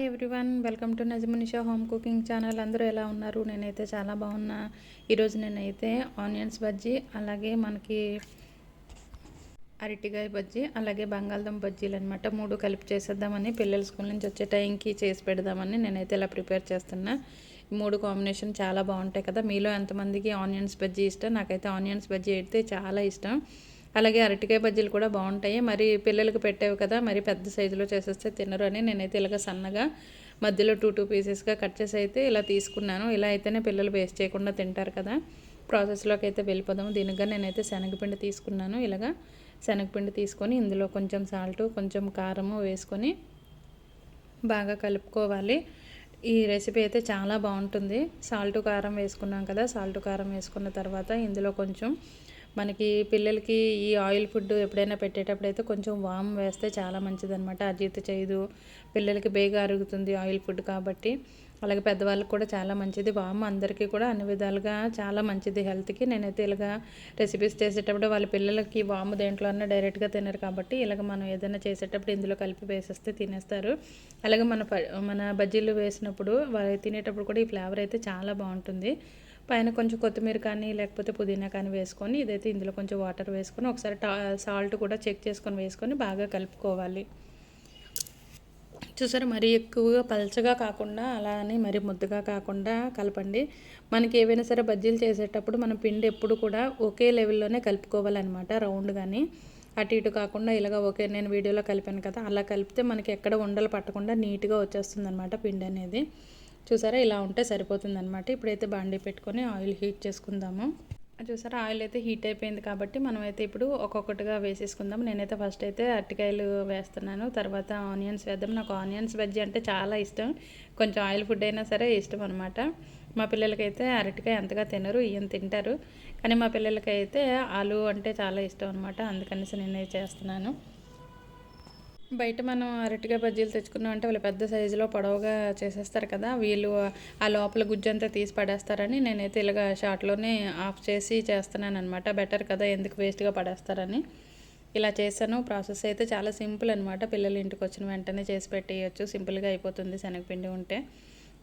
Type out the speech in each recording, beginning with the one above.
Hi everyone welcome to Najamunisha home cooking channel అందరూ ఎలా ఉన్నారు? నేనైతే చాలా బాగున్నా. ఈరోజు నేనైతే ఆనియన్స్ బజ్జీ అలాగే మనకి అరటికాయ బజ్జీ అలాగే బంగాళదుంప బజ్జీలు అనమాట మూడు కలిపి చేసేద్దామని పిల్లల స్కూల్ నుంచి వచ్చే టైంకి చేసి పెడదామని నేనైతే ఇలా ప్రిపేర్ చేస్తున్నా. మూడు కాంబినేషన్ చాలా బాగుంటాయి కదా. మీలో ఎంతమందికి ఆనియన్స్ బజ్జీ ఇష్టం? నాకైతే ఆనియన్స్ బజ్జీ అయితే చాలా ఇష్టం. అలాగే అరటికాయ బజ్జీలు కూడా బాగుంటాయి. మరి పిల్లలకు పెట్టేవి కదా మరి పెద్ద సైజులో చేసేస్తే తినరు అని నేనైతే ఇలాగ సన్నగా మధ్యలో టూ టూ పీసెస్గా కట్ చేసి అయితే ఇలా తీసుకున్నాను. ఇలా అయితేనే పిల్లలు వేస్ట్ చేయకుండా తింటారు కదా. ప్రాసెస్లోకి అయితే వెళ్ళిపోదాము. దీనిగా నేనైతే శనగపిండి తీసుకున్నాను. ఇలాగా శనగపిండి తీసుకొని ఇందులో కొంచెం సాల్ట్ కొంచెం కారము వేసుకొని బాగా కలుపుకోవాలి. ఈ రెసిపీ అయితే చాలా బాగుంటుంది. సాల్ట్ కారం వేసుకున్నాం కదా. సాల్ట్ కారం వేసుకున్న తర్వాత ఇందులో కొంచెం మనకి పిల్లలకి ఈ ఆయిల్ ఫుడ్ ఎప్పుడైనా పెట్టేటప్పుడు అయితే కొంచెం వామ్ వేస్తే చాలా మంచిదనమాట అజీర్తి చేయదు. పిల్లలకి బేగా అరుగుతుంది ఆయిల్ ఫుడ్ కాబట్టి. అలాగే పెద్దవాళ్ళకి కూడా చాలా మంచిది. వామ్ అందరికీ కూడా అన్ని విధాలుగా చాలా మంచిది హెల్త్కి. నేనైతే ఇలాగా రెసిపీస్ చేసేటప్పుడు వాళ్ళ పిల్లలకి వాము దేంట్లో అన్న డైరెక్ట్గా తినరు కాబట్టి ఇలాగ మనం ఏదైనా చేసేటప్పుడు ఇందులో కలిపి వేసేస్తే తినేస్తారు. అలాగే మన మన బజ్జీలు వేసినప్పుడు వాళ్ళు తినేటప్పుడు కూడా ఈ ఫ్లేవర్ అయితే చాలా బాగుంటుంది. పైన కొంచెం కొత్తిమీర కానీ లేకపోతే పుదీనా కానీ వేసుకొని ఇదైతే ఇందులో కొంచెం వాటర్ వేసుకొని ఒకసారి సాల్ట్ కూడా చెక్ చేసుకొని వేసుకొని బాగా కలుపుకోవాలి. చూసారు? మరీ ఎక్కువగా పలచగా కాకుండా అలా అని మరీ ముద్దగా కాకుండా కలపండి. మనకి ఏవైనా సరే బజ్జీలు చేసేటప్పుడు మన పిండి ఎప్పుడు కూడా ఒకే లెవెల్లోనే కలుపుకోవాలన్నమాట రౌండ్ కానీ అటు ఇటు కాకుండా ఇలాగ ఒకే నేను వీడియోలో కలిపాను కదా అలా కలిపితే మనకి ఎక్కడ ఉండలు పట్టకుండా నీట్గా వచ్చేస్తుంది అనమాట పిండి అనేది. చూసారా? ఇలా ఉంటే సరిపోతుంది అనమాట ఇప్పుడైతే బాండీ పెట్టుకొని ఆయిల్ హీట్ చేసుకుందాము. చూసారా ఆయిల్ అయితే హీట్ అయిపోయింది కాబట్టి మనం అయితే ఇప్పుడు ఒక్కొక్కటిగా వేసేసుకుందాం. నేనైతే ఫస్ట్ అయితే అరటికాయలు వేస్తున్నాను. తర్వాత ఆనియన్స్ వేద్దాం. నాకు ఆనియన్స్ బజ్జీ అంటే చాలా ఇష్టం. కొంచెం ఆయిల్ ఫుడ్ అయినా సరే ఇష్టం అనమాట మా పిల్లలకైతే అరటికాయ అంతగా తినరు ఈయన తింటారు. కానీ మా పిల్లలకైతే ఆలు అంటే చాలా ఇష్టం అనమాట అందుకనేసి నేనే చేస్తున్నాను. బయట మనం అరటిగా బజ్జీలు తెచ్చుకున్నాం అంటే వాళ్ళు పెద్ద సైజులో పొడవుగా చేసేస్తారు కదా వీళ్ళు ఆ లోపల గుజ్జంతా తీసి పడేస్తారని నేనైతే ఇలాగ షార్ట్లోనే ఆఫ్ చేసి చేస్తున్నాను అనమాట బెటర్ కదా ఎందుకు వేస్ట్గా పడేస్తారని. ఇలా చేశాను. ప్రాసెస్ అయితే చాలా సింపుల్ అనమాట పిల్లలు ఇంటికి వచ్చిన వెంటనే చేసి పెట్టేయచ్చు. సింపుల్గా అయిపోతుంది శనగపిండి ఉంటే.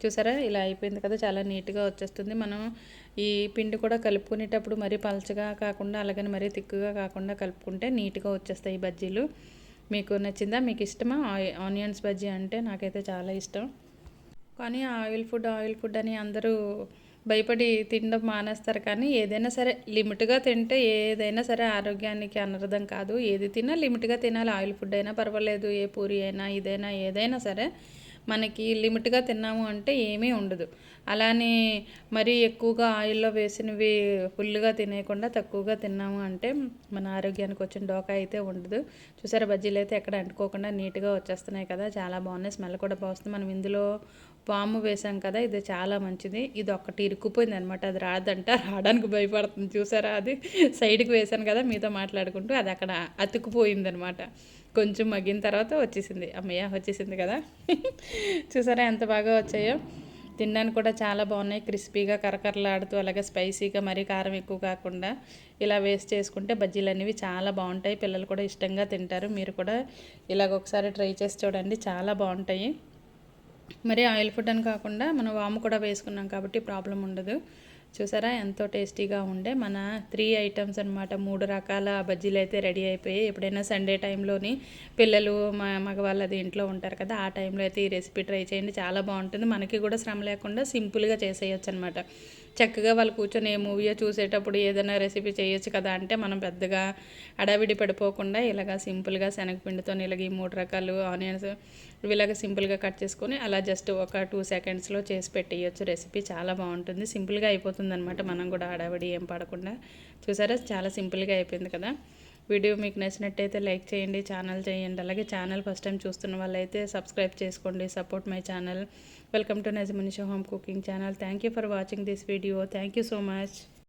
చూసారా? ఇలా అయిపోయింది కదా. చాలా నీట్గా వచ్చేస్తుంది. మనం ఈ పిండి కూడా కలుపుకునేటప్పుడు మరీ పలచగా కాకుండా అలాగని మరీ తిక్కుగా కాకుండా కలుపుకుంటే నీట్గా వచ్చేస్తాయి ఈ బజ్జీలు. మీకు నచ్చిందా? మీకు ఇష్టమా? ఆనియన్స్ బజ్జీ అంటే నాకైతే చాలా ఇష్టం. కానీ ఆయిల్ ఫుడ్ ఆయిల్ ఫుడ్ అని అందరూ భయపడి తినడం మానేస్తారు. కానీ ఏదైనా సరే లిమిట్గా తింటే ఏదైనా సరే ఆరోగ్యానికి అనర్థం కాదు. ఏది తిన్నా లిమిట్గా తినాలి. ఆయిల్ ఫుడ్ అయినా పర్వాలేదు. ఏ పూరి అయినా ఇదైనా ఏదైనా సరే మనకి లిమిట్గా తిన్నాము అంటే ఏమీ ఉండదు. అలానే మరీ ఎక్కువగా ఆయిల్లో వేసినవి ఫుల్గా తినేయకుండా తక్కువగా తిన్నాము అంటే మన ఆరోగ్యానికి వచ్చిన డోకా అయితే ఉండదు. చూసారా బజ్జీలు అయితే ఎక్కడ అంటుకోకుండా నీట్గా వచ్చేస్తున్నాయి కదా చాలా బాగున్నాయి స్మెల్ కూడా బాగుంది మనం ఇందులో పాము వేసాం కదా ఇది చాలా మంచిది. ఇది ఒక్కటి ఇరుక్కుపోయింది అనమాట అది రాదంట రావడానికి భయపడుతుంది. చూసారా అది? సైడ్కి వేసాను కదా మీతో మాట్లాడుకుంటూ అది అక్కడ అతుక్కుపోయింది అనమాట కొంచెం మగ్గిన తర్వాత వచ్చేసింది. అమ్మయ్య వచ్చేసింది కదా? చూసారా ఎంత బాగా వచ్చాయో? తినడానికి కూడా చాలా బాగున్నాయి. క్రిస్పీగా కరకరలాడుతూ అలాగే స్పైసీగా మరీ కారం ఎక్కువ కాకుండా ఇలా వేస్ట్ చేసుకుంటే బజ్జీలు అనేవి చాలా బాగుంటాయి. పిల్లలు కూడా ఇష్టంగా తింటారు. మీరు కూడా ఇలాగ ఒకసారి ట్రై చేసి చూడండి. చాలా బాగుంటాయి. మరి ఆయిల్ ఫుడ్ అని కాకుండా మనం వాము కూడా వేసుకున్నాం కాబట్టి ప్రాబ్లం ఉండదు. చూసారా? ఎంతో టేస్టీగా ఉండే మన త్రీ ఐటమ్స్ అనమాట మూడు రకాల బజ్జీలు అయితే రెడీ అయిపోయాయి ఎప్పుడైనా సండే టైంలోని పిల్లలు మా మగవాళ్ళది ఇంట్లో ఉంటారు కదా ఆ టైంలో అయితే ఈ రెసిపీ ట్రై చేయండి. చాలా బాగుంటుంది. మనకి కూడా శ్రమ లేకుండా సింపుల్గా చేసేయచ్చు అనమాట చక్కగా వాళ్ళు కూర్చొని ఏ మూవీయో చూసేటప్పుడు ఏదైనా రెసిపీ చేయొచ్చు కదా అంటే మనం పెద్దగా అడావిడి పడిపోకుండా ఇలాగ సింపుల్గా శనగపిండితో ఇలాగ ఈ మూడు రకాలు ఆనియన్స్ ఇలాగ సింపుల్గా కట్ చేసుకొని అలా జస్ట్ ఒక టూ సెకండ్స్లో చేసి పెట్టేయచ్చు రెసిపీ. చాలా బాగుంటుంది. సింపుల్గా అయిపోతుంది. అనమాట మనం కూడా ఆడావిడి ఏం పడకుండా. చూసారా? చాలా సింపుల్గా అయిపోయింది కదా? వీడియో మీకు నచ్చినట్టయితే లైక్ చేయండి ఛానల్ చేయండి. అలాగే ఛానల్ ఫస్ట్ టైం చూస్తున్న వాళ్ళైతే సబ్స్క్రైబ్ చేసుకోండి. Support my channel. Welcome to Najamunisha home cooking channel. Thank you for watching this video. Thank you so much.